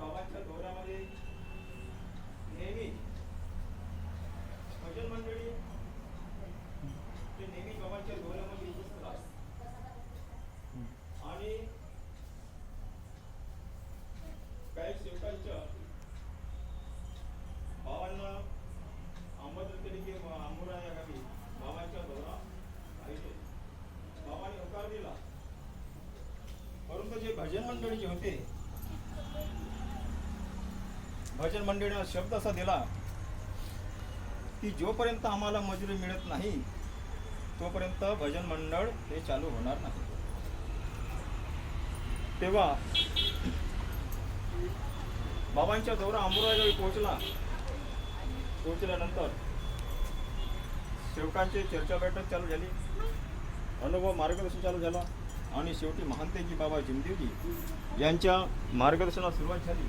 बाबांच्या गौरामध्ये नेहमी भजन मंडळी ते नेहमी बाबांच्या गौरामध्ये असतात आणि काही सेवकांच्या बाबांना आमंत्रण केले की आंबोरा या गावी बाबांच्या दौरा पाहिजे बाबांनी होकार दिला. परंतु जे भजन मंडळी जे होते भजन मंडळीनं शब्द असा दिला की जोपर्यंत आम्हाला मजुरी मिळत नाही तोपर्यंत भजन मंडळ हे चालू होणार नाही. तेव्हा बाबांच्या दौरा आंबोराजवळ पोहोचला. पोहोचल्यानंतर सेवकांची चर्चा बैठक चालू झाली. अनुभव मार्गदर्शन चालू झाला. आणि शेवटी महांतेजी बाबा जिमदेवजी यांच्या मार्गदर्शनास सुरुवात झाली.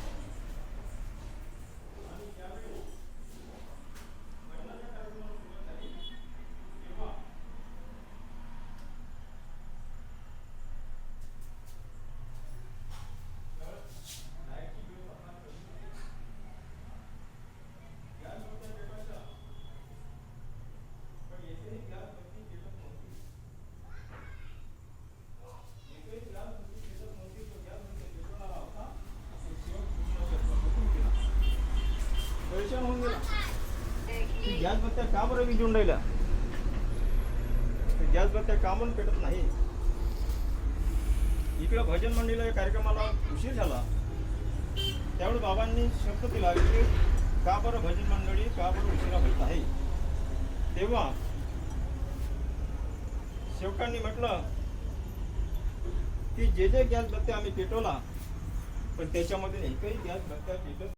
परेशान होऊन गेला. गॅस बत्त्या का बरं विजून येऊन राहिला गॅस बत्त्या का म्हणून पेटत नाही? इकडं भजन मंडळीला या कार्यक्रमाला उशीर झाला. त्यावेळी बाबांनी शब्द दिला की का बरं भजन मंडळी का बरं उशिरा होत आहे? तेव्हा सेवकांनी म्हटलं की जे जे गॅस बत्त्या आम्ही पेटवला पण त्याच्यामध्ये एकही गॅस बत्त्या पेटत